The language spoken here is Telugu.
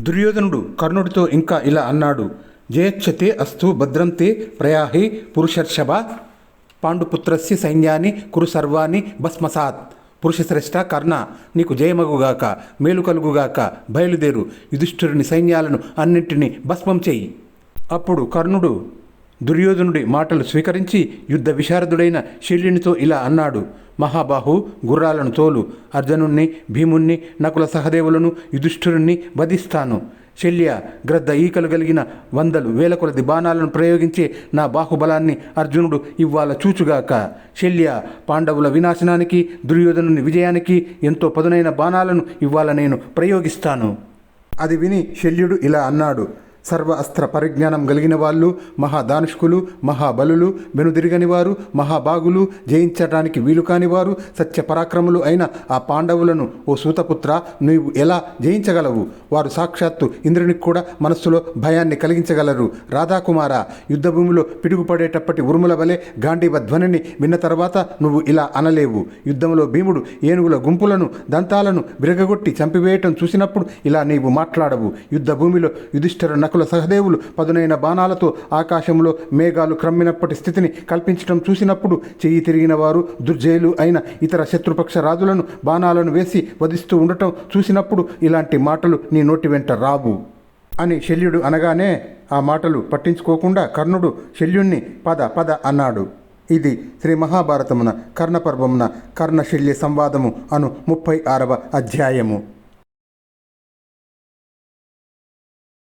దుర్యోధనుడు కర్ణుడితో ఇంకా ఇలా అన్నాడు జయచ్చతే అస్తు భద్రంతే ప్రయాహి పురుషర్షభ పాండుపుత్రస్య సైన్యాన్ని కురు సర్వాన్ని భస్మసాత్. పురుషశ్రేష్ట కర్ణ నీకు జయమగుగాక మేలు కలుగుగాక బయలుదేరు యుధిష్ఠిరుని సైన్యాలను అన్నింటినీ భస్మం చెయ్యి అప్పుడు కర్ణుడు దుర్యోధనుడి మాటలు స్వీకరించి యుద్ధ విశారదుడైన శల్యునితో ఇలా అన్నాడు మహాబాహు గుర్రాలను తోలు అర్జునుణ్ణి భీముణ్ణి నకుల సహదేవులను యుధిష్ఠురుణ్ణి వధిస్తాను. శల్య గ్రద్ద ఈకలు కలిగిన వందలు వేల కొలది బాణాలను ప్రయోగించి నా బాహుబలాన్ని అర్జునుడు ఇవ్వాల చూచుగాక. శల్య పాండవుల వినాశనానికి దుర్యోధనుని విజయానికి ఎంతో పదునైన బాణాలను ఇవ్వాల నేను ప్రయోగిస్తాను. అది విని శల్యుడు ఇలా అన్నాడు సర్వ అస్త్ర పరిజ్ఞానం కలిగిన వాళ్ళు మహాదానుష్కులు మహాబలులు వెనుదిరగని వారు మహాబాగులు జయించడానికి వీలు కాని వారు సత్య పరాక్రములు అయిన ఆ పాండవులను ఓ సూతపుత్ర నీవు ఎలా జయించగలవు? వారు సాక్షాత్తు ఇంద్రునికి కూడా మనస్సులో భయాన్ని కలిగించగలరు. రాధాకుమార యుద్ధభూమిలో పిడుగుపడేటప్పటి ఉరుముల వలె గాంధీవ ధ్వనిని విన్న తర్వాత నువ్వు ఇలా అనలేవు. యుద్ధంలో భీముడు ఏనుగుల గుంపులను దంతాలను విరగగొట్టి చంపివేయటం చూసినప్పుడు ఇలా నీవు మాట్లాడవు. యుద్ధ భూమిలో యుధిష్ఠిర సహదేవులు పదునైన బాణాలతో ఆకాశంలో మేఘాలు క్రమ్మినప్పటి స్థితిని కల్పించడం చూసినప్పుడు చెయ్యి తిరిగిన వారు దుర్జయులు అయిన ఇతర శత్రుపక్ష రాజులను బాణాలను వేసి వధిస్తూ ఉండటం చూసినప్పుడు ఇలాంటి మాటలు నీ నోటి వెంట రావు. అని శల్యుడు అనగానే ఆ మాటలు పట్టించుకోకుండా కర్ణుడు శల్యుణ్ణి పద పద అన్నాడు. ఇది శ్రీ మహాభారతమున కర్ణపర్వమున కర్ణశల్య సంవాదము అను ముప్పై ఆరవ అధ్యాయము.